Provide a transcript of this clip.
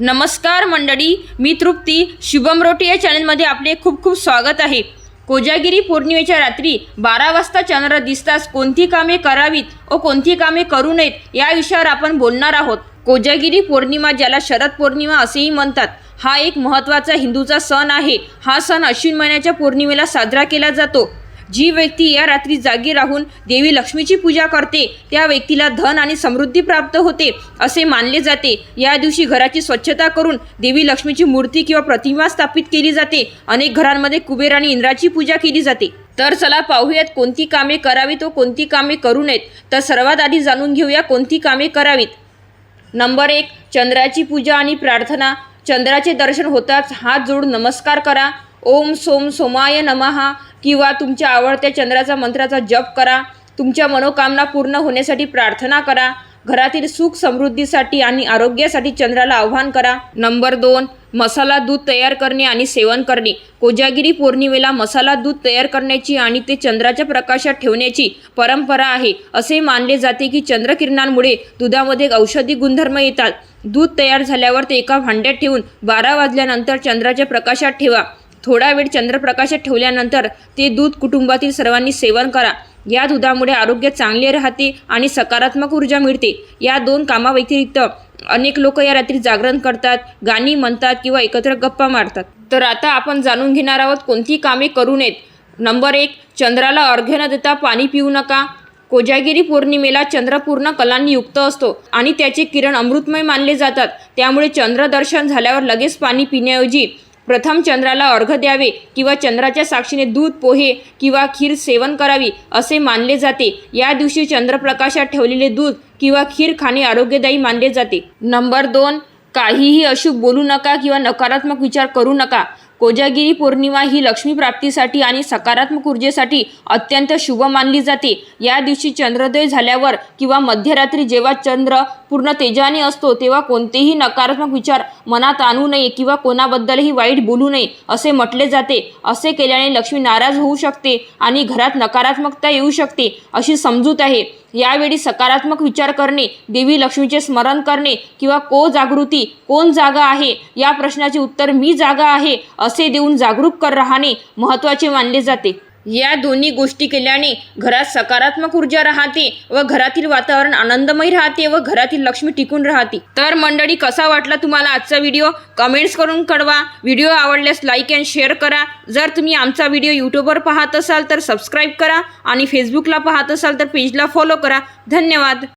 नमस्कार मंडळी मी तृप्ती. शुभम रोटी या चॅनलमध्ये आपले खूप खूप स्वागत आहे. कोजागिरी पौर्णिमेच्या रात्री बारा वाजता चंद्र दिसताच कोणती कामे करावीत व कोणती कामे करू नयेत या विषयावर आपण बोलणार आहोत. कोजागिरी पौर्णिमा ज्याला शरद पौर्णिमा असेही म्हणतात हा एक महत्त्वाचा हिंदूचा सण आहे. हा सण अश्विन महिन्याच्या पौर्णिमेला साजरा केला जातो. जी व्यक्ती या रात्री जागी राहून देवी लक्ष्मीची पूजा करते त्या व्यक्तीला धन आणि समृद्धी प्राप्त होते असे मानले जाते. या दिवशी घराची स्वच्छता करून देवी लक्ष्मीची मूर्ती किंवा प्रतिमा स्थापित केली जाते. अनेक घरांमध्ये कुबेर आणि इंद्राची पूजा केली जाते. तर चला पाहूयात कोणती कामे करावीत व कोणती कामे करू नयेत. तर सर्वात आधी जाणून घेऊया कोणती कामे करावीत. नंबर एक चंद्राची पूजा आणि प्रार्थना. चंद्राचे दर्शन होताच हात जोडून नमस्कार करा. ओम सोम सोमाय नमहा किंवा तुमच्या आवडत्या चंद्राचा मंत्राचा जप करा. तुमच्या मनोकामना पूर्ण होण्यासाठी प्रार्थना करा. घरातील सुख समृद्धीसाठी आणि आरोग्यासाठी चंद्राला आव्हान करा. नंबर दोन मसाला दूध तयार करणे आणि सेवन करणे. कोजागिरी पौर्णिमेला मसाला दूध तयार करण्याची आणि ते चंद्राच्या प्रकाशात ठेवण्याची परंपरा आहे. असे मानले जाते की चंद्रकिरणांमुळे दुधामध्ये औषधी गुणधर्म येतात. दूध तयार झाल्यावर ते एका भांड्यात ठेवून बारा वाजल्यानंतर चंद्राच्या प्रकाशात ठेवा. थोडा वेळ चंद्रप्रकाशात ठेवल्यानंतर ते दूध कुटुंबातील सर्वांनी सेवन करा. या दुधामुळे आरोग्य चांगले राहते आणि सकारात्मक ऊर्जा मिळते. या दोन कामाव्यतिरिक्त अनेक लोक या रात्री जागरण करतात गाणी म्हणतात किंवा एकत्र गप्पा मारतात. तर आता आपण जाणून घेणार आहोत कोणती कामे करू नयेत. नंबर एक चंद्राला अर्घ्य न देता पाणी पिऊ नका. कोजागिरी पौर्णिमेला चंद्र पूर्ण कलांनी युक्त असतो आणि त्याचे किरण अमृतमय मानले जातात. त्यामुळे चंद्रदर्शन झाल्यावर लगेच पाणी पिण्याऐवजी प्रथम चंद्राला अर्घ द्यावे किंवा चंद्राच्या साक्षीने दूध पोहे किंवा खीर सेवन करावी असे मानले जाते. या दिवशी चंद्रप्रकाशात ठेवलेले दूध किंवा खीर खाणे आरोग्यदायी मानले जाते. नंबर दोन काहीही अशुभ बोलू नका किंवा नकारात्मक विचार करू नका. कोजागिरी पौर्णिमा ही लक्ष्मी प्राप्तीसाठी आणि सकारात्मक ऊर्जेसाठी अत्यंत शुभ मानली जाते. या दिवशी चंद्रोदय झाल्यावर किंवा मध्यरात्री जेव्हा चंद्र पूर्ण तेजाने असतो तेव्हा कोणतेही नकारात्मक विचार मनात आणू नये किंवा कोणाबद्दलही वाईट बोलू नये असे म्हटले जाते. असे केल्याने लक्ष्मी नाराज होऊ शकते आणि घरात नकारात्मकता येऊ शकते अशी समजूत आहे. यावेळी सकारात्मक विचार करणे देवी लक्ष्मीचे स्मरण करणे किंवा को जागृती कोण जागा आहे या प्रश्नाचे उत्तर मी जागा आहे असे देऊन जागरूक कर राहणे महत्त्वाचे मानले जाते. या दोन्ही गोष्टी केल्याने घरात सकारात्मक ऊर्जा राहते व घरातील वातावरण आनंदमय राहते व घरातील लक्ष्मी टिकून राहते. तर मंडळी कसा वाटला तुम्हाला आजचा व्हिडिओ? कमेंट्स करून कळवा. व्हिडिओ आवडल्यास लाईक अँड शेअर करा. जर तुम्ही आमचा व्हिडिओ यूट्यूबवर पाहत असाल तर सबस्क्राईब करा आणि फेसबुकला पाहत असाल तर पेजला फॉलो करा. धन्यवाद.